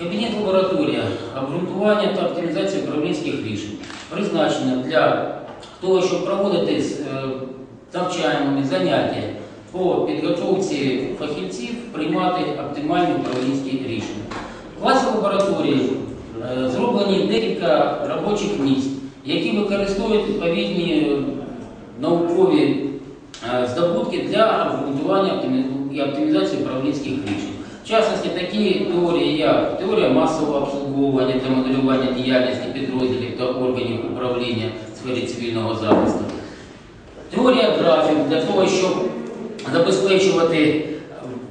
Кабінет лабораторія обґрунтування та оптимізація управлінських рішень призначена для того, щоб проводити е, навчальні заняття по підготовці фахівців приймати оптимальні управлінські рішення. В класі лабораторії е, зроблені декілька робочих місць, які використовують відповідні е, наукові здобутки для обґрунтування і оптимізації управлінських рішень. В частності такі теорії, як теорія масового обслуговування для моделювання діяльності підрозділів та органів управління в сфері цивільного захисту, теорія графік для того, щоб забезпечувати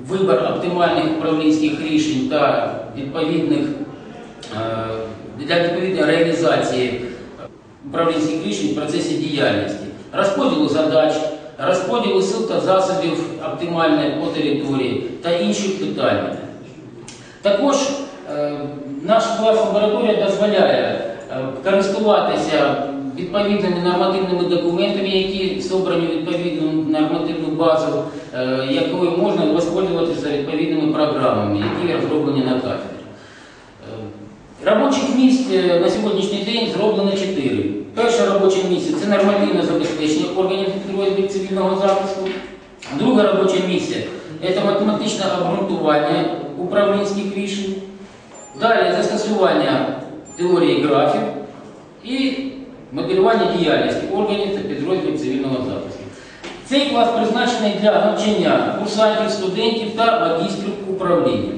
вибір оптимальних управлінських рішень та відповідних е, для відповідної реалізації управлінських рішень в процесі діяльності, розподілу задач, розподілу сил засобів оптимальної по території та інших питань. Також е, наш клас лабораторія дозволяє е, користуватися відповідними нормативними документами, які зібрані в відповідну нормативну базу, е, якою можна воспользуватися відповідними програмами, які розроблені на кафедрі. Робочих місць е, на сьогоднішній день зроблено чотири. Перше робоче місце це нормативне забезпечення органів підрозділів цивільного захисту. Друге робоче місце це математичне обґрунтування управлінських рішень. Далі застосування теорії графів і моделювання діяльності органів та підрозділів цивільного захисту. Цей клас призначений для навчання курсантів, студентів та магістрів управління.